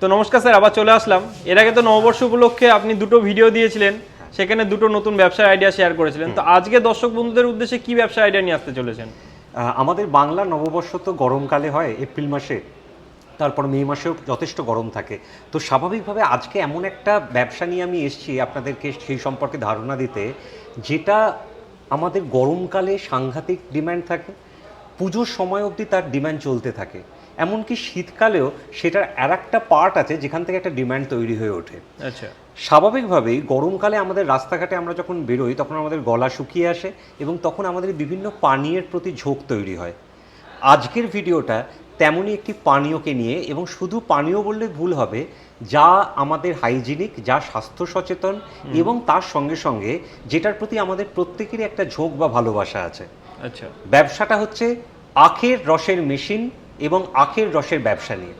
তো নমস্কার স্যার আবার চলে আসলাম। এর আগে তো নববর্ষ উপলক্ষে আপনি দুটো ভিডিও দিয়েছিলেন সেখানে দুটো নতুন ব্যবসার আইডিয়া শেয়ার করেছিলেন। তো আজকে দর্শক বন্ধুদের উদ্দেশ্যে কি ব্যবসা আইডিয়া নিয়ে আসতে চলেছেন? আমাদের বাংলা নববর্ষ তো গরমকালে হয় এপ্রিল মাসে। তারপর মে মাসেও যথেষ্ট গরম থাকে। তো স্বাভাবিকভাবে আজকে এমন একটা ব্যবসা নিয়ে আমি এসেছি আপনাদেরকে সেই সম্পর্কে ধারণা দিতে যেটা আমাদের গরমকালে সাংঘাতিক ডিম্যান্ড থাকে পুজোর সময় অবধি তার ডিম্যান্ড চলতে থাকে। এমনকি শীতকালেও সেটার আর একটা পার্ট আছে যেখান থেকে একটা ডিমান্ড তৈরি হয়ে ওঠে। আচ্ছা। স্বাভাবিকভাবেই গরমকালে আমাদের রাস্তাঘাটে আমরা যখন বেরোই তখন আমাদের গলা শুকিয়ে আসে এবং তখন আমাদের বিভিন্ন পানীয়ের প্রতি ঝোঁক তৈরি হয়। আজকের ভিডিওটা তেমনই একটি পানীয়কে নিয়ে এবং শুধু পানীয় বললে ভুল হবে যা আমাদের হাইজিনিক যা স্বাস্থ্য সচেতন এবং তার সঙ্গে সঙ্গে যেটার প্রতি আমাদের প্রত্যেকেরই একটা ঝোঁক বা ভালোবাসা আছে। আচ্ছা। ব্যবসাটা হচ্ছে আখের রসের মেশিন এবং আখের রসের ব্যবসা নিয়ে।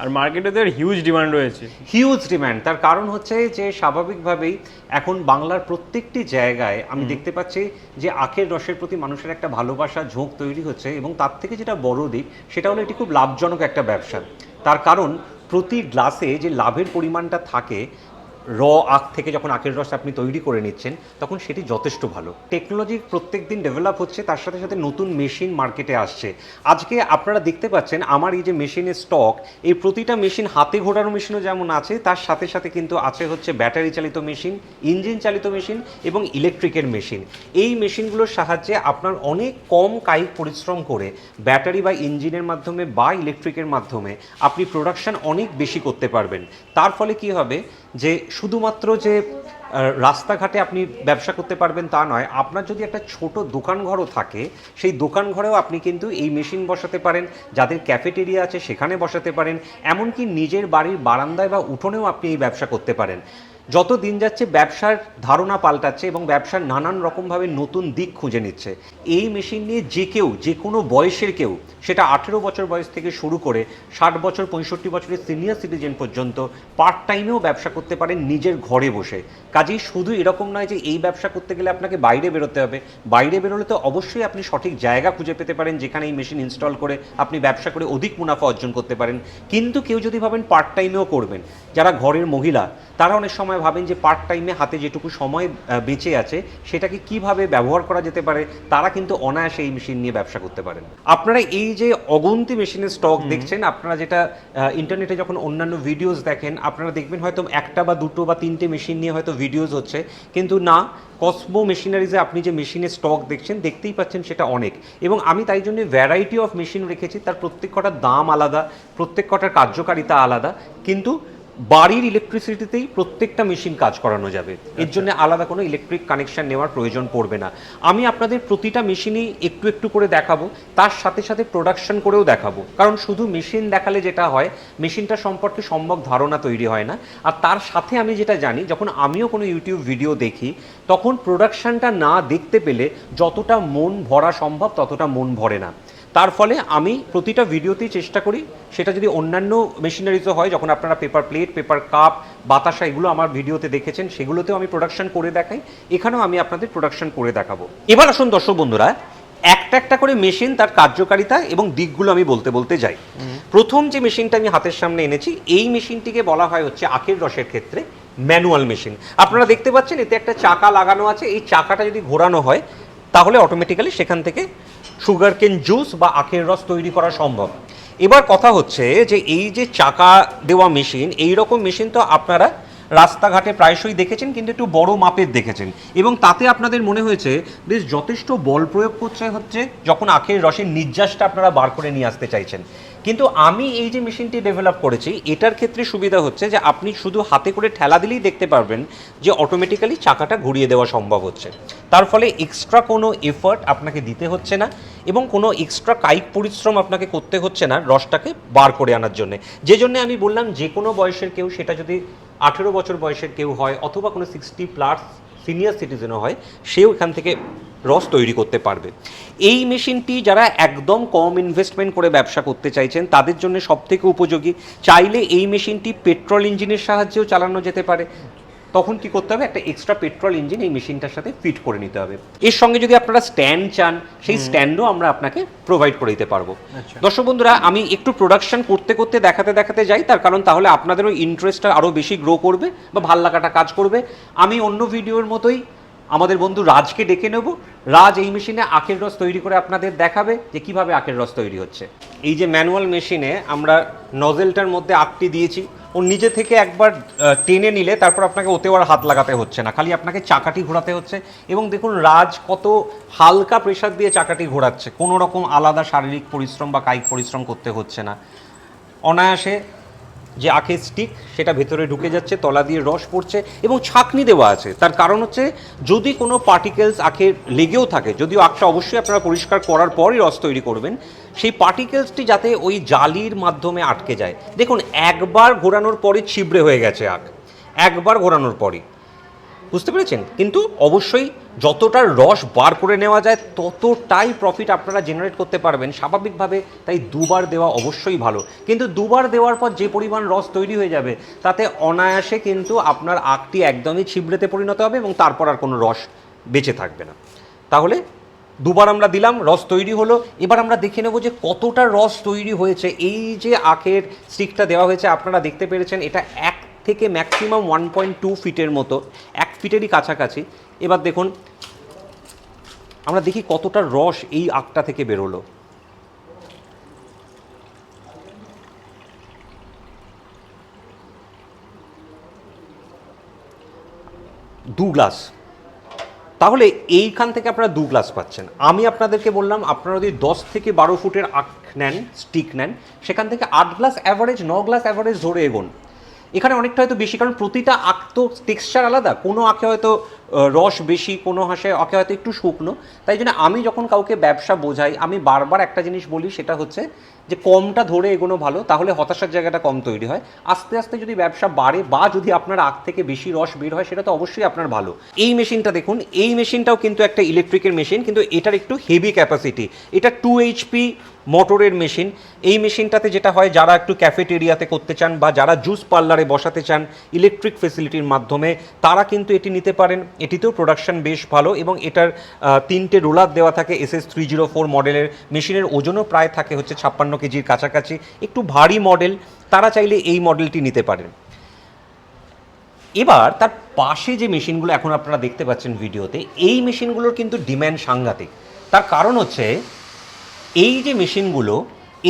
আর মার্কেটে তো হিউজ ডিমান্ড রয়েছে। হিউজ ডিম্যান্ড তার কারণ হচ্ছে যে স্বাভাবিকভাবেই এখন বাংলার প্রত্যেকটি জায়গায় আমি দেখতে পাচ্ছি যে আখের রসের প্রতি মানুষের একটা ভালোবাসা ঝোঁক তৈরি হচ্ছে এবং তার থেকে যেটা বড় দিক সেটা হলো এটি খুব লাভজনক একটা ব্যবসা। তার কারণ প্রতি গ্লাসে যে লাভের পরিমাণটা থাকে র আখ থেকে যখন আখের রস আপনি তৈরি করে নিচ্ছেন, তখন সেটি যথেষ্ট ভালো। টেকনোলজি প্রত্যেক দিন ডেভেলপ হচ্ছে, তার সাথে সাথে নতুন মেশিন মার্কেটে আসছে। আজকে আপনারা দেখতে পাচ্ছেন, আমার এই যে মেশিনের স্টক এই প্রতিটা মেশিন হাতে ঘোরানো মেশিনও যেমন আছে, তার সাথে সাথে কিন্তু আছে হচ্ছে ব্যাটারি চালিত মেশিন ইঞ্জিন চালিত মেশিন এবং ইলেকট্রিকের মেশিন এই মেশিনগুলোর সাহায্যে আপনার অনেক কম কায়িক পরিশ্রম করে ব্যাটারি বা ইঞ্জিনের মাধ্যমে বা ইলেকট্রিকের মাধ্যমে আপনি প্রোডাকশন অনেক বেশি করতে পারবেন। তার ফলে কি হবে? যে শুধুমাত্র যে রাস্তাঘাটে আপনি ব্যবসা করতে পারবেন তা নয়, আপনার যদি একটা ছোট দোকান ঘরও থাকে, সেই দোকান ঘরেও আপনি কিন্তু এই মেশিন বসাতে পারেন, যাদের ক্যাফেটেরিয়া আছে সেখানে বসাতে পারেন, এমনকি নিজের বাড়ির বারান্দায় বা উঠোনেও আপনি এই ব্যবসা করতে পারেন। যত দিন যাচ্ছে ব্যবসার ধারণা পাল্টাচ্ছে এবং ব্যবসার নানান রকমভাবে নতুন দিক খুঁজে নিচ্ছে। এই মেশিন নিয়ে যে কেউ, যে কোনো বয়সের কেউ, সেটা আঠেরো বছর বয়স থেকে শুরু করে ষাট বছর, পঁয়ষট্টি বছরের সিনিয়র সিটিজেন পর্যন্ত পার্ট টাইমেও ব্যবসা করতে পারেন নিজের ঘরে বসে। কাজেই শুধু এরকম নয় যে এই ব্যবসা করতে গেলে আপনাকে বাইরে বেরোতে হবে। বাইরে বেরোলে তো অবশ্যই আপনি সঠিক জায়গা খুঁজে পেতে পারেন যেখানে এই মেশিন ইনস্টল করে আপনি ব্যবসা করে অধিক মুনাফা অর্জন করতে পারেন। কিন্তু কেউ যদি ভাবেন পার্ট টাইমেও করবেন, যারা ঘরের মহিলা, তারা অনেক সময় ভাবেন যে পার্ট টাইমে হাতে যেটুকু সময় বেঁচে আছে সেটাকে কীভাবে ব্যবহার করা যেতে পারে তারা কিন্তু অনায়াসে এই মেশিন নিয়ে ব্যবসা করতে পারেন। আপনারা এই যে অগন্তি মেশিনের স্টক দেখছেন আপনারা যেটা ইন্টারনেটে যখন অন্যান্য ভিডিওস দেখেন আপনারা দেখবেন হয়তো একটা বা দুটো বা তিনটে মেশিন নিয়ে হয়তো ভিডিওস হচ্ছে কিন্তু না কসমো মেশিনারিজে আপনি যে মেশিনের স্টক দেখছেন দেখতেই পাচ্ছেন সেটা অনেক। এবং আমি তাই জন্য ভ্যারাইটি অফ মেশিন রেখেছি তার প্রত্যেক কটার দাম আলাদা প্রত্যেক কটার কার্যকারিতা আলাদা কিন্তু বাড়ির ইলেকট্রিসিটিতেই প্রত্যেকটা মেশিন কাজ করানো যাবে। এর জন্য আলাদা কোনো ইলেকট্রিক কানেকশন নেওয়ার প্রয়োজন পড়বে না। আমি আপনাদের প্রতিটা মেশিনই একটু একটু করে দেখাবো তার সাথে সাথে প্রোডাকশন করেও দেখাবো। কারণ শুধু মেশিন দেখালে যেটা হয় মেশিনটা সম্পর্কে সম্যক ধারণা তৈরি হয় না। আর তার সাথে আমি যেটা জানি যখন আমিও কোনো ইউটিউব ভিডিও দেখি তখন প্রোডাকশনটা না দেখতে পেলে যতটা মন ভরা সম্ভব ততটা মন ভরে না। তার ফলে আমি প্রতিটা ভিডিওতেই চেষ্টা করি সেটা যদি অন্যান্য মেশিনারিজও হয় যখন আপনারা পেপার প্লেট পেপার কাপ বাতাসা এগুলো আমার ভিডিওতে দেখেছেন সেগুলোতেও আমি প্রোডাকশন করে দেখাই এখানেও আমি আপনাদের প্রোডাকশন করে দেখাবো। এবার আসুন দর্শক বন্ধুরা একটা একটা করে মেশিন তার কার্যকারিতা এবং দিকগুলো আমি বলতে বলতে যাই। প্রথম যে মেশিনটা আমি হাতের সামনে এনেছি এই মেশিনটিকে বলা হয় হচ্ছে আখের রসের ক্ষেত্রে ম্যানুয়াল মেশিন আপনারা দেখতে পাচ্ছেন এতে একটা চাকা লাগানো আছে এই চাকাটা যদি ঘোরানো হয় তাহলে অটোমেটিক্যালি সেখান থেকে সুগার কেন জুস বা আখের রস তৈরি করা সম্ভব। এবার কথা হচ্ছে যে এই যে চাকা দেওয়া মেশিন, এই রকম মেশিন তো আপনারা রাস্তাঘাটে প্রায়শই দেখেছেন, কিন্তু একটু বড় মাপের দেখেছেন। এবং তাতে আপনাদের মনে হয়েছে, বেশ যথেষ্ট বল প্রয়োগ করছে হচ্ছে, যখন আখের রসের নির্যাসটা আপনারা বার করে নিয়ে আসতে চাইছেন। কিন্তু আমি এই যে মেশিনটি ডেভেলপ করেছি, এটার ক্ষেত্রে সুবিধা হচ্ছে যে আপনি শুধু হাতে করে ঠেলা দিলেই দেখতে পারবেন যে অটোমেটিক্যালি চাকাটা ঘুরিয়ে দেওয়া সম্ভব হচ্ছে। তার ফলে এক্সট্রা কোনো এফার্ট আপনাকে দিতে হচ্ছে না এবং কোনো এক্সট্রা কায়িক পরিশ্রম আপনাকে করতে হচ্ছে না রসটাকে বার করে আনার জন্য। যে জন্য আমি বললাম, যে কোনো বয়সের কেউ, সেটা যদি আঠেরো বছর বয়সের কেউ হয় অথবা কোনো সিক্সটি প্লাস সিনিয়র সিটিজেনও হয়, সেও এখান থেকে রস তৈরি করতে পারবে। এই মেশিনটি যারা একদম কম ইনভেস্টমেন্ট করে ব্যবসা করতে চাইছেন তাদের জন্য সবথেকে উপযোগী। চাইলে এই মেশিনটি পেট্রোল ইঞ্জিনের সাহায্যেও চালানো যেতে পারে। তখন কি করতে হবে? একটা এক্সট্রা পেট্রোল ইঞ্জিন এই মেশিনটার সাথে ফিট করে নিতে হবে। এর সঙ্গে যদি আপনারা স্ট্যান্ড চান সেই স্ট্যান্ডও আমরা আপনাকে প্রোভাইড করে দিতে পারব। আচ্ছা। দর্শক বন্ধুরা আমি একটু প্রোডাকশন করতে করতে দেখাতে দেখাতে যাই। তার কারণ তাহলে আপনাদেরও ইন্টারেস্টটা আরও বেশি গ্রো করবে বা ভালো লাগাটা কাজ করবে। আমি অন্য ভিডিওর মতোই আমাদের বন্ধু রাজকে ডেকে নেব। রাজ এই মেশিনে আখের রস তৈরি করে আপনাদের দেখাবে যে কীভাবে আখের রস তৈরি হচ্ছে। এই যে ম্যানুয়াল মেশিনে আমরা নজেলটার মধ্যে আখটি দিয়েছি। ও নিজে থেকে একবার টেনে নিলে তারপর আপনাকে ওতেও আর হাত লাগাতে হচ্ছে না। খালি আপনাকে চাকাটি ঘোরাতে হচ্ছে। এবং দেখুন, রাজ কত হালকা প্রেশার দিয়ে চাকাটি ঘোরাচ্ছে। কোনো রকম আলাদা শারীরিক পরিশ্রম বা কায়িক পরিশ্রম করতে হচ্ছে না। অনায়াসে যে আখের স্টিক সেটা ভেতরে ঢুকে যাচ্ছে, তলা দিয়ে রস পড়ছে এবং ছাকনি দেওয়া আছে। তার কারণ হচ্ছে, যদি কোনো পার্টিকেলস আখের লেগেও থাকে, যদিও আখটা অবশ্যই আপনারা পরিষ্কার করার পরই রস তৈরি করবেন, সেই পার্টিকেলসটি যাতে ওই জালির মাধ্যমে আটকে যায়। দেখুন, একবার ঘোরানোর পরই ছিবড়ে হয়ে গেছে আখ। একবার ঘোরানোর পরই। বুঝতে পেরেছেন? কিন্তু অবশ্যই যতটা রস বার করে নেওয়া যায়, ততটাই প্রফিট আপনারা জেনারেট করতে পারবেন। স্বাভাবিকভাবে তাই দুবার দেওয়া অবশ্যই ভালো। কিন্তু দুবার দেওয়ার পর যে পরিমাণ রস তৈরি হয়ে যাবে, তাতে অনায়াসে কিন্তু আপনার আখটি একদমই ছিবড়েতে পরিণত হবে এবং তারপর আর কোনো রস বেঁচে থাকবে না। তাহলে দুবার আমরা দিলাম, রস তৈরি হলো। এবার আমরা দেখে নেব যে কতটা রস তৈরি হয়েছে। এই যে আখের স্টিকটা দেওয়া হয়েছে, আপনারা দেখতে পেরেছেন, এটা এক থেকে ম্যাক্সিমাম ওয়ান পয়েন্ট টু ফিটের মতো, এক ফিটেরই কাছাকাছি। এবার দেখুন, আমরা দেখি কতটা রস এই আখটা থেকে বেরোলো। দু গ্লাস। তাহলে এইখান থেকে আপনারা দু গ্লাস পাচ্ছেন। আমি আপনাদেরকে বললাম, আপনারা যদি দশ থেকে বারো ফুটের আখ নেন স্টিক নেন, সেখান থেকে আট গ্লাস অ্যাভারেজ ন গ্লাস অ্যাভারেজ ধরে এগোন। এখানে অনেকটা হয়তো বেশি কারণ প্রতিটা আঁক তো টেক্সচার আলাদা। কোনো আঁকে হয়তো রস বেশি, কোনো হাসে আখে হয়তো একটু শুকনো। তাই জন্য আমি যখন কাউকে ব্যবসা বোঝাই, আমি বারবার একটা জিনিস বলি, সেটা হচ্ছে যে কমটা ধরে এগোনো ভালো, তাহলে হতাশার জায়গাটা কম তৈরি হয়। আস্তে আস্তে যদি ব্যবসা বাড়ে বা যদি আপনার আখ থেকে বেশি রস বের হয়, সেটা তো অবশ্যই আপনার ভালো। এই মেশিনটা দেখুন, এই মেশিনটাও কিন্তু একটা ইলেকট্রিকের মেশিন, কিন্তু এটার একটু হেভি ক্যাপাসিটি এটা টু এইচপি মোটরের মেশিন। এই মেশিনটাতে যেটা হয়, যারা একটু ক্যাফেটেরিয়াতে করতে চান বা যারা জুস পার্লারে বসাতে চান ইলেকট্রিক ফেসিলিটির মাধ্যমে, তারা কিন্তু এটি নিতে পারেন। এটিতেও প্রোডাকশন বেশ ভালো এবং এটার তিনটে রোলার দেওয়া থাকে S S three zero four মডেলের। মেশিনের ওজনও প্রায় থাকে হচ্ছে ছাপ্পান্ন কেজির কাছাকাছি। একটু ভারী মডেল, তারা চাইলে এই মডেলটি নিতে পারেন। এবার তার পাশে যে মেশিনগুলো এখন আপনারা দেখতে পাচ্ছেন ভিডিওতে, এই মেশিনগুলোর কিন্তু ডিম্যান্ড সাংঘাতিক। তার কারণ হচ্ছে, এই যে মেশিনগুলো,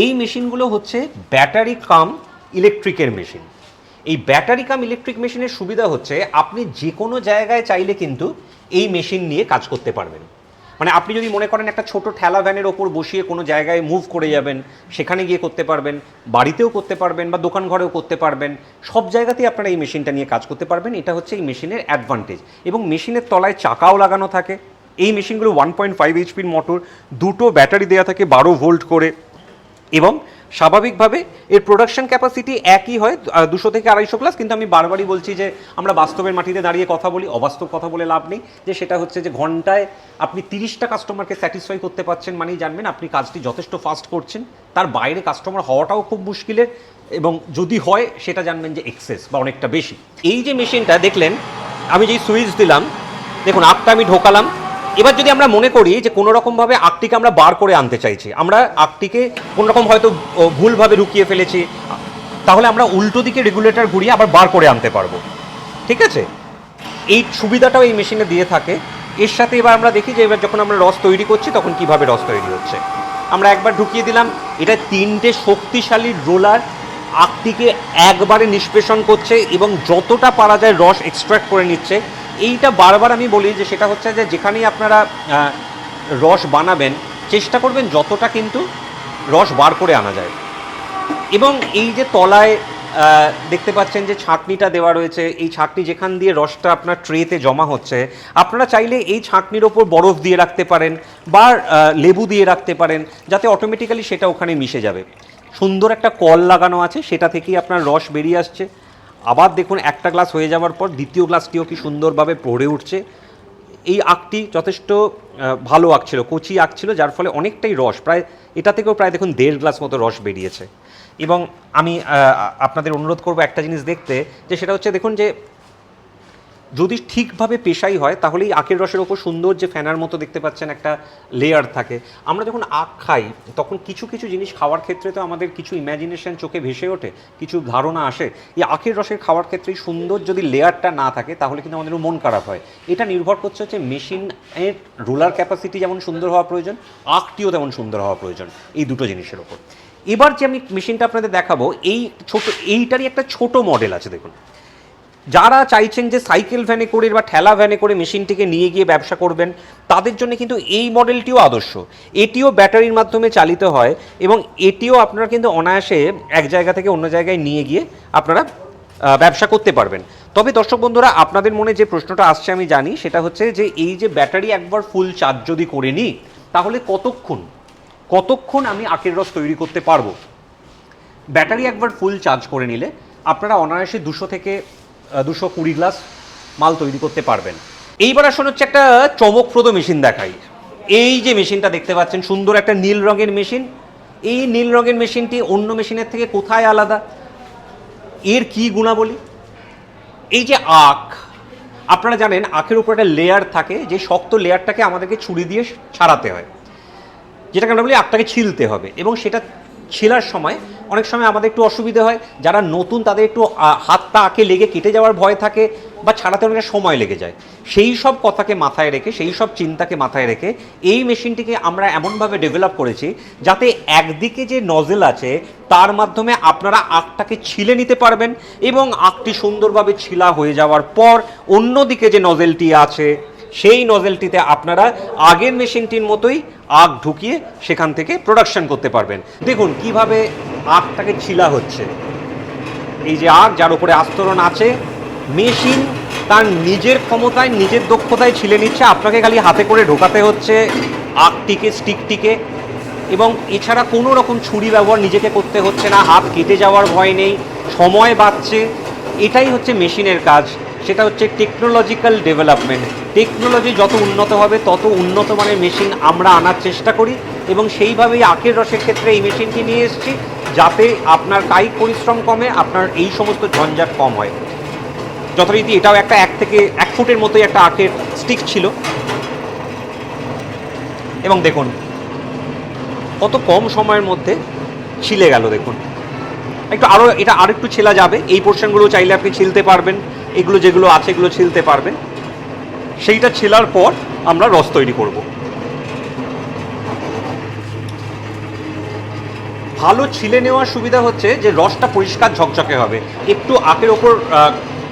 এই মেশিনগুলো হচ্ছে ব্যাটারি কাম ইলেকট্রিকের মেশিন। এই ব্যাটারি কাম ইলেকট্রিক মেশিনের সুবিধা হচ্ছে আপনি যে কোনো জায়গায় চাইলে কিন্তু এই মেশিন নিয়ে কাজ করতে পারবেন। মানে আপনি যদি মনে করেন একটা ছোট ঠেলা ভ্যানের ওপর বসিয়ে কোনো জায়গায় মুভ করে যাবেন, সেখানে গিয়ে করতে পারবেন, বাড়িতেও করতে পারবেন বা দোকান ঘরেও করতে পারবেন, সব জায়গাতেই আপনারা এই মেশিনটা নিয়ে কাজ করতে পারবেন। এটা হচ্ছে এই মেশিনের অ্যাডভান্টেজ এবং মেশিনের তলায় চাকাও লাগানো থাকে। এই মেশিনগুলো ওয়ান পয়েন্ট ফাইভ এইচপির মোটর দুটো ব্যাটারি দেওয়া থাকে বারো ভোল্ট করে এবং স্বাভাবিকভাবে এর প্রোডাকশন ক্যাপাসিটি একই হয় দুশো থেকে আড়াইশো প্লাস কিন্তু আমি বারবারই বলছি যে আমরা বাস্তবের মাটিতে দাঁড়িয়ে কথা বলি, অবাস্তব কথা বলে লাভ নেই। যে সেটা হচ্ছে যে ঘন্টায় আপনি তিরিশটা কাস্টমারকে স্যাটিসফাই করতে পারছেন মানেই জানবেন আপনি কাজটি যথেষ্ট ফাস্ট করছেন। তার বাইরে কাস্টমার হওয়াটাও খুব মুশকিলের এবং যদি হয়, সেটা জানবেন যে এক্সেস বা অনেকটা বেশি। এই যে মেশিনটা দেখলেন, আমি যেই সুইচ দিলাম, দেখুন আপটা আমি ঢোকালাম এবার যদি আমরা মনে করি যে কোনো রকমভাবে আগটিকে আমরা বার করে আনতে চাইছি, আমরা আগটিকে কোনো রকম হয়তো ভুলভাবে রুকিয়ে ফেলেছি, তাহলে আমরা উল্টো দিকে রেগুলেটর ঘুরিয়ে আবার বার করে আনতে পারব। ঠিক আছে? এই সুবিধাটাও এই মেশিনে দিয়ে থাকে। এর সাথে এবার আমরা দেখি যে এবার যখন আমরা রস তৈরি করছি, তখন কীভাবে রস তৈরি হচ্ছে। আমরা একবার ঢুকিয়ে দিলাম, এটা তিনটে শক্তিশালী রোলার আগটিকে একবারে নিষ্পেষণ করছে এবং যতটা পারা যায় রস এক্সট্রাক্ট করে নিচ্ছে এইটা বারবার আমি বলি যে সেটা হচ্ছে যে যেখানেই আপনারা রস বানাবেন, চেষ্টা করবেন যতটা কিন্তু রস বার করে আনা যায়। এবং এই যে তলায় দেখতে পাচ্ছেন যে ছাঁকনিটা দেওয়া রয়েছে, এই ছাঁকনি যেখান দিয়ে রসটা আপনার ট্রেতে জমা হচ্ছে, আপনারা চাইলে এই ছাঁকনির ওপর বরফ দিয়ে রাখতে পারেন বা লেবু দিয়ে রাখতে পারেন, যাতে অটোমেটিক্যালি সেটা ওখানে মিশে যাবে। সুন্দর একটা কল লাগানো আছে, সেটা থেকেই আপনার রস বেরিয়ে আসছে। আবার দেখুন একটা গ্লাস হয়ে যাওয়ার পর দ্বিতীয় গ্লাসটিও কি সুন্দরভাবে পড়ে উঠছে। এই আঁকটি যথেষ্ট ভালো আঁক ছিল, কচি আঁক ছিল, যার ফলে অনেকটাই রস, প্রায়, এটা থেকেও প্রায় দেখুন দেড় গ্লাস মতো রস বেরিয়েছে। এবং আমি আপনাদের অনুরোধ করব একটা জিনিস দেখতে, যে সেটা হচ্ছে দেখুন যে যদি ঠিকভাবে পেশাই হয় তাহলে এই আখের রসের ওপর সুন্দর যে ফ্যানার মতো দেখতে পাচ্ছেন একটা লেয়ার থাকে। আমরা যখন আখ খাই, তখন কিছু কিছু জিনিস খাওয়ার ক্ষেত্রে তো আমাদের কিছু ইমাজিনেশন চোখে ভেসে ওঠে, কিছু ধারণা আসে। এই আখের রসের খাওয়ার ক্ষেত্রে সুন্দর যদি লেয়ারটা না থাকে, তাহলে কিন্তু আমাদের মন খারাপ হয়। এটা নির্ভর করছে হচ্ছে মেশিনের রোলার ক্যাপাসিটি যেমন সুন্দর হওয়া প্রয়োজন, আখটিও তেমন সুন্দর হওয়া প্রয়োজন, এই দুটো জিনিসের ওপর। এবার যে আমি মেশিনটা আপনাদের দেখাবো, এই ছোট, এইটারই একটা ছোট মডেল আছে, দেখুন। যারা চাইছেন যে সাইকেল ভ্যানে করে বা ঠেলা ভ্যানে করে মেশিনটিকে নিয়ে গিয়ে ব্যবসা করবেন, তাদের জন্য কিন্তু এই মডেলটিও আদর্শ। এটিও ব্যাটারির মাধ্যমে চালিত হয় এবং এটিও আপনারা কিন্তু অনায়াসে এক জায়গা থেকে অন্য জায়গায় নিয়ে গিয়ে আপনারা ব্যবসা করতে পারবেন। তবে দর্শক বন্ধুরা, আপনাদের মনে যে প্রশ্নটা আসছে আমি জানি, সেটা হচ্ছে যে এই যে ব্যাটারি একবার ফুল চার্জ যদি করে নিই, তাহলে কতক্ষণ? কতক্ষণ আমি আখের রস তৈরি করতে পারব? ব্যাটারি একবার ফুল চার্জ করে নিলে আপনারা অনায়াসে দুশো থেকে দুশো কুড়ি গ্লাস মাল তৈরি করতে পারবেন। এইবার আসুন হচ্ছে একটা চমকপ্রদ মেশিন দেখাই। এই যে মেশিনটা দেখতে পাচ্ছেন, সুন্দর একটা নীল রঙের মেশিন। এই নীল রঙের মেশিনটি অন্য মেশিনের থেকে কোথায় আলাদা? এর কি গুণাবলী? এই যে আখ, আপনারা জানেন আখের উপর একটা লেয়ার থাকে, যে শক্ত লেয়ারটাকে আমাদেরকে ছুরি দিয়ে ছাড়াতে হয়। যেটাকে আমরা বলি আখটাকে ছিলতে হবে এবং সেটা ছেলার সময় অনেক সময় আমাদের একটু অসুবিধে হয়, যারা নতুন তাদের একটু হাতটা আঁকে লেগে কেটে যাওয়ার ভয় থাকে বা ছাড়াতে অনেকটা সময় লেগে যায়। সেই সব কথাকে মাথায় রেখে, সেই সব চিন্তাকে মাথায় রেখে এই মেশিনটিকে আমরা এমনভাবে ডেভেলপ করেছি যাতে একদিকে যে নজেল আছে তার মাধ্যমে আপনারা আখটাকে ছিলে নিতে পারবেন এবং আখটি সুন্দরভাবে ছিলা হয়ে যাওয়ার পর অন্যদিকে যে নজেলটি আছে সেই নজেলটিতে আপনারা আগের মেশিনটির মতোই আগ ঢুকিয়ে সেখান থেকে প্রোডাকশন করতে পারবেন। দেখুন কীভাবে আগটাকে ছিলা হচ্ছে। এই যে আগ, যার উপরে আস্তরণ আছে মেশিন তার নিজের ক্ষমতায়, নিজের দক্ষতায় ছিলে নিচ্ছে, আপনাকে খালি হাতে করে ঢোকাতে হচ্ছে আগটিকে স্টিকটিকে এবং এছাড়া কোনো রকম ছুরি ব্যবহার নিজেকে করতে হচ্ছে না, হাত কেটে যাওয়ার ভয় নেই, সময় বাঁচছে। এটাই হচ্ছে মেশিনের কাজ। সেটা হচ্ছে টেকনোলজিক্যাল ডেভেলপমেন্ট টেকনোলজি যত উন্নত হবে, তত উন্নত মানের মেশিন আমরা আনার চেষ্টা করি এবং সেইভাবেই আখের রসের ক্ষেত্রে এই মেশিনটি নিয়ে এসেছি যাতে আপনার কায়িক পরিশ্রম কমে, আপনার এই সমস্ত ঝঞ্ঝাট কম হয়। যথারীতি এটাও একটা এক থেকে এক ফুটের মতোই একটা আখের স্টিক ছিল। এবং দেখুন, কত কম সময়ের মধ্যে ছিলে গেল, দেখুন। একটু আরও এটা আরেকটু ছেলা যাবে, এই পোর্শনগুলো চাইলে আপনি ছিলতে পারবেন। এগুলো যেগুলো আছে এগুলো ছিলতে পারবে। সেইটা ছিলার পর আমরা রস তৈরি করব। ভালো ছিলে নেওয়ার সুবিধা হচ্ছে যে রসটা পরিষ্কার ঝকঝকে হবে। একটু আখের ওপর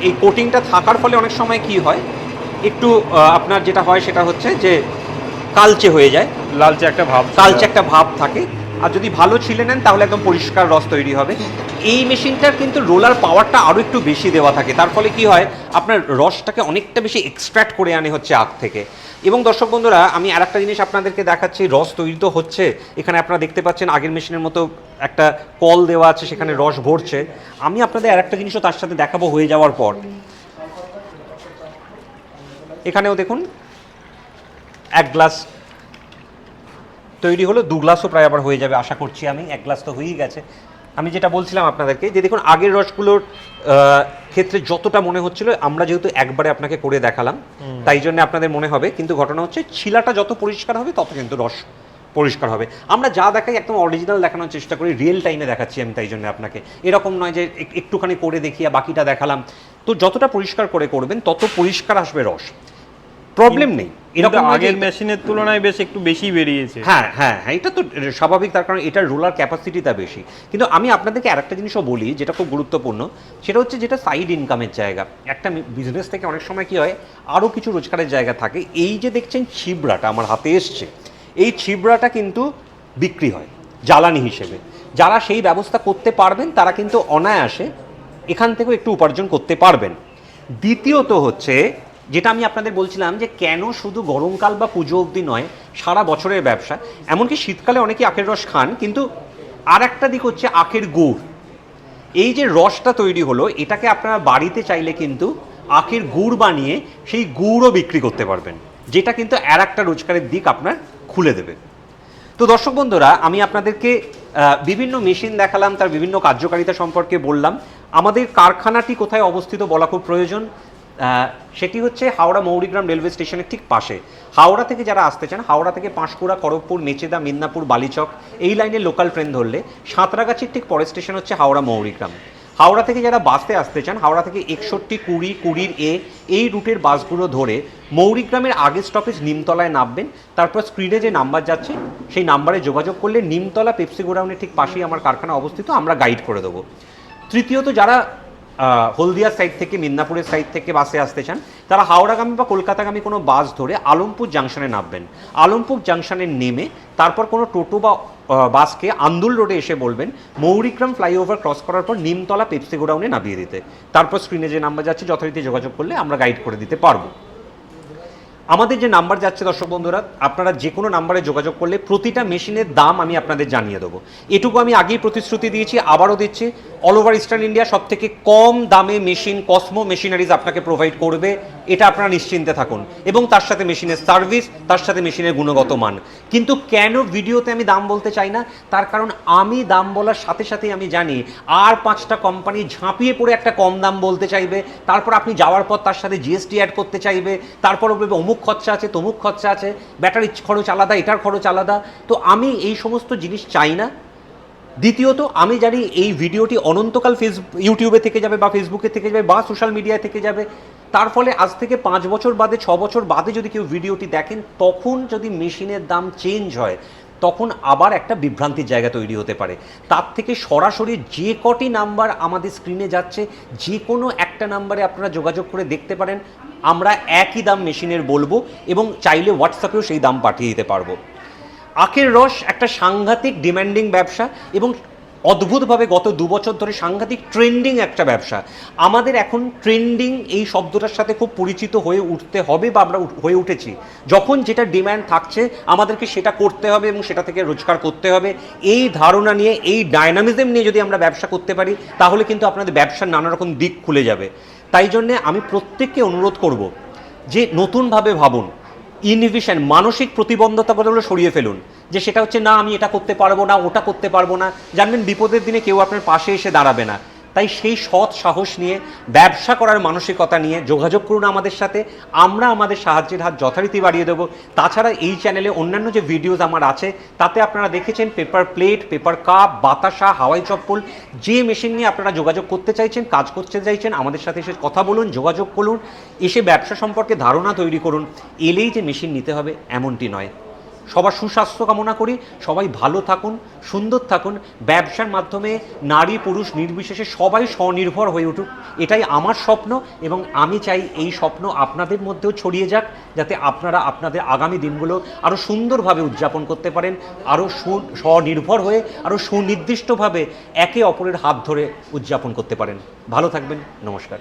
এই কোটিংটা থাকার ফলে অনেক সময় কি হয় একটু আপনার যেটা হয় সেটা হচ্ছে যে কালচে হয়ে যায়। লালচে একটা ভাব কালচে একটা ভাব থাকে। আর যদি ভালো ছিলে নেন, তাহলে একদম পরিষ্কার রস তৈরি হবে। এই মেশিনটার কিন্তু রোলার পাওয়ারটা আরও একটু বেশি দেওয়া থাকে। তার ফলে কি হয়, আপনার রসটাকে অনেকটা বেশি এক্সট্র্যাক্ট করে আনে হচ্ছে আখ থেকে। এবং দর্শক বন্ধুরা, আমি আর একটা জিনিস আপনাদেরকে দেখাচ্ছি, রস তৈরি তো হচ্ছে। এখানে আপনারা দেখতে পাচ্ছেন, আগের মেশিনের মতো একটা কল দেওয়া আছে, সেখানে রস ভরছে। আমি আপনাদের আর একটা জিনিসও তার সাথে দেখাবো হয়ে যাওয়ার পর। এখানেও দেখুন, এক গ্লাস তৈরি হলো দু গ্লাসও প্রায় আবার হয়ে যাবে আশা করছি আমি এক গ্লাস তো হয়েই গেছে। আমি যেটা বলছিলাম আপনাদেরকে যে দেখুন আগের রসগুলোর ক্ষেত্রে যতটা মনে হচ্ছিল আমরা যেহেতু একবারে আপনাকে করে দেখালাম তাই জন্য আপনাদের মনে হবে কিন্তু ঘটনা হচ্ছে ছিলাটা যত পরিষ্কার হবে তত কিন্তু রস পরিষ্কার হবে। আমরা যা দেখাই একদম অরিজিনাল দেখানোর চেষ্টা করি রিয়েল টাইমে দেখাচ্ছি আমি তাই জন্য আপনাকে। এরকম নয় যে একটুখানি করে দেখিয়ে বাকিটা দেখালাম। তো যতটা পরিষ্কার করে করবেন তত পরিষ্কার আসবে রস। প্রবলেম নেই। এরকম আগের মেশিনের তুলনায় বেশ একটু বেশি বেরিয়েছে। হ্যাঁ হ্যাঁ হ্যাঁ এটা তো স্বাভাবিক তার কারণ এটার রোলার ক্যাপাসিটিটা বেশি। কিন্তু আমি আপনাদেরকে আরেকটা জিনিসও বলি যেটা খুব গুরুত্বপূর্ণ সেটা হচ্ছে যেটা সাইড ইনকামের জায়গা। একটা বিজনেস থেকে অনেক সময় কি হয় আরও কিছু রোজগারের জায়গা থাকে। এই যে দেখছেন ছিবড়াটা আমার হাতে এসছে এই ছিবড়াটা কিন্তু বিক্রি হয় জ্বালানি হিসেবে। যারা সেই ব্যবস্থা করতে পারবেন তারা কিন্তু অনায়াসে এখান থেকেও একটু উপার্জন করতে পারবেন। দ্বিতীয়ত হচ্ছে যেটা আমি আপনাদের বলছিলাম যে কেন শুধু গরমকাল বা পুজো অবধি নয়, সারা বছরের ব্যবসা। এমনকি শীতকালে অনেকে আখের রস খান, কিন্তু আর একটা দিক হচ্ছে আখের গুড়। এই যে রসটা তৈরি হলো, এটাকে আপনারা বাড়িতে চাইলে কিন্তু আখের গুড় বানিয়ে সেই গুড়ও বিক্রি করতে পারবেন, যেটা কিন্তু আর একটা রোজগারের দিক আপনার খুলে দেবে। তো দর্শক বন্ধুরা, আমি আপনাদেরকে বিভিন্ন মেশিন দেখালাম, তার বিভিন্ন কার্যকারিতা সম্পর্কে বললাম। আমাদের কারখানাটি কোথায় অবস্থিত বলা খুব প্রয়োজন। সেটি হচ্ছে হাওড়া মৌরিগ্রাম রেলওয়ে স্টেশনের ঠিক পাশে। হাওড়া থেকে যারা আসতে চান, হাওড়া থেকে পাঁশকুড়া, খড়গপুর মেচেদা মিদনাপুর, বালিচক, এই লাইনে লোকাল ট্রেন ধরলে সাঁতরাগাছির ঠিক পরের স্টেশন হচ্ছে হাওড়া মৌরিগ্রাম। হাওড়া থেকে যারা বাসে আসতে চান, হাওড়া থেকে একষট্টি, কুড়ি, কুড়ির এ, এই রুটের বাসগুলো ধরে মৌরিগ্রামের আগের স্টপেজ নিমতলায় নামবেন। তারপর স্ক্রিনে যে নাম্বার যাচ্ছে, সেই নাম্বারে যোগাযোগ করলে নিমতলা, পেপসি গোডাউনের ঠিক পাশেই আমার কারখানা অবস্থিত, আমরা গাইড করে দেবো। তৃতীয়ত যারা হলদিয়ার সাইড থেকে, মিদনাপুরের সাইড থেকে বাসে আসতে চান, তারা হাওড়াগামী বা কলকাতাগামী কোনো বাস ধরে আলমপুর জাংশনে নামবেন। আলমপুর জাংশনে নেমে তারপর কোনো টোটো বা বাসকে আন্দুল রোডে এসে বলবেন মৌরিক্রাম ফ্লাইওভার ক্রস করার পর নিমতলা পেপসি গোডাউনে নামিয়ে দিতে। তারপর স্ক্রিনে যে নাম্বার যাচ্ছে, যথারীতি যোগাযোগ করলে আমরা গাইড করে দিতে পারব। আমাদের যে নাম্বার যাচ্ছে দর্শক বন্ধুরা, আপনারা যে কোনো নাম্বারে যোগাযোগ করলে প্রতিটা মেশিনের দাম আমি আপনাদের জানিয়ে দেবো। এটুকু আমি আগেই প্রতিশ্রুতি দিয়েছি, আবারও দিচ্ছি। অল ওভার ইস্টার্ন ইন্ডিয়া সব থেকে কম দামে মেশিন, কসমো মেশিনারিজ আপনাকে প্রোভাইড করবে। এটা আপনারা নিশ্চিন্তে থাকুন। এবং তার সাথে মেশিনের সার্ভিস তার সাথে মেশিনের গুণগত মান। কিন্তু কেন ভিডিওতে আমি দাম বলতে চাই না? তার কারণ আমি দাম বলার সাথে সাথেই আমি জানি, আর পাঁচটা কোম্পানি ঝাঁপিয়ে পড়ে একটা কম দাম বলতে চাইবে, তারপর আপনি যাওয়ার পর তার সাথে জিএসটি অ্যাড করতে চাইবে, তারপর অমুক খরচা আছে, তমুক খরচা আছে ব্যাটারির খরচ আলাদা, এটার খরচ আলাদা। তো আমি এই সমস্ত জিনিস চাই না। দ্বিতীয়ত, আমি জানি এই ভিডিওটি অনন্তকাল ফেস ইউটিউবে থেকে যাবে বা ফেসবুকে থেকে যাবে বা সোশ্যাল মিডিয়ায় থেকে যাবে। তার ফলে আজ থেকে পাঁচ বছর বাদে, ছ বছর বাদে যদি কেউ ভিডিওটি দেখেন, তখন যদি মেশিনের দাম চেঞ্জ হয়, তখন আবার একটা বিভ্রান্তির জায়গা তৈরি হতে পারে। তার থেকে সরাসরি যে কটি নাম্বার আমাদের স্ক্রিনে যাচ্ছে, যে কোনো একটা নাম্বারে আপনারা যোগাযোগ করে দেখতে পারেন। আমরা একই দাম মেশিনের বলব এবং চাইলে হোয়াটসঅ্যাপেও সেই দাম পাঠিয়ে দিতে পারব। আখের রস একটা সাংঘাতিক ডিমান্ডিং ব্যবসা এবং অদ্ভুতভাবে গত দু বছর ধরে সাংঘাতিক ট্রেন্ডিং একটা ব্যবসা। আমাদের এখন ট্রেন্ডিং এই শব্দটার সাথে খুব পরিচিত হয়ে উঠতে হবে বা আমরা হয়ে উঠেছি। যখন যেটা ডিম্যান্ড থাকছে, আমাদেরকে সেটা করতে হবে এবং সেটা থেকে রোজগার করতে হবে। এই ধারণা নিয়ে, এই ডায়নামিজম নিয়ে যদি আমরা ব্যবসা করতে পারি, তাহলে কিন্তু আপনাদের ব্যবসার নানা রকম দিক খুলে যাবে। তাই জন্যে আমি প্রত্যেককে অনুরোধ করব যে নতুনভাবে ভাবুন। ইনহিবিশন মানসিক প্রতিবন্ধকতাগুলো সরিয়ে ফেলুন। যে সেটা হচ্ছে, না, আমি এটা করতে পারব না, ওটা করতে পারব না। জানবেন, বিপদের দিনে কেউ আপনার পাশে এসে দাঁড়াবে না। তাই সেই সৎ সাহস নিয়ে, ব্যবসা করার মানসিকতা নিয়ে যোগাযোগ করুন আমাদের সাথে। আমরা আমাদের সাহায্যের হাত যথারীতি বাড়িয়ে দেবো। তাছাড়া এই চ্যানেলে অন্যান্য যে ভিডিওস আমার আছে, তাতে আপনারা দেখেছেন পেপার প্লেট পেপার কাপ বাতাসা, হাওয়াই চপ্পল, যে মেশিন নিয়ে আপনারা যোগাযোগ করতে চাইছেন, কাজ করতে চাইছেন, আমাদের সাথে এসে কথা বলুন, যোগাযোগ করুন, এসে ব্যবসা সম্পর্কে ধারণা তৈরি করুন। এলেই যে মেশিন নিতে হবে, এমনটি নয়। সবার সুস্বাস্থ্য কামনা করি, সবাই ভালো থাকুন, সুন্দর থাকুন, ব্যবসার মাধ্যমে নারী, পুরুষ, নির্বিশেষে সবাই স্বনির্ভর হয়ে উঠুক, এটাই আমার স্বপ্ন এবং আমি চাই এই স্বপ্ন আপনাদের মধ্যেও ছড়িয়ে যাক, যাতে আপনারা আপনাদের আগামী দিনগুলো আরও সুন্দরভাবে উদযাপন করতে পারেন আরও সু, স্বনির্ভর হয়ে আরও সুনির্দিষ্টভাবে একে অপরের হাত ধরে উদযাপন করতে পারেন। ভালো থাকবেন, নমস্কার।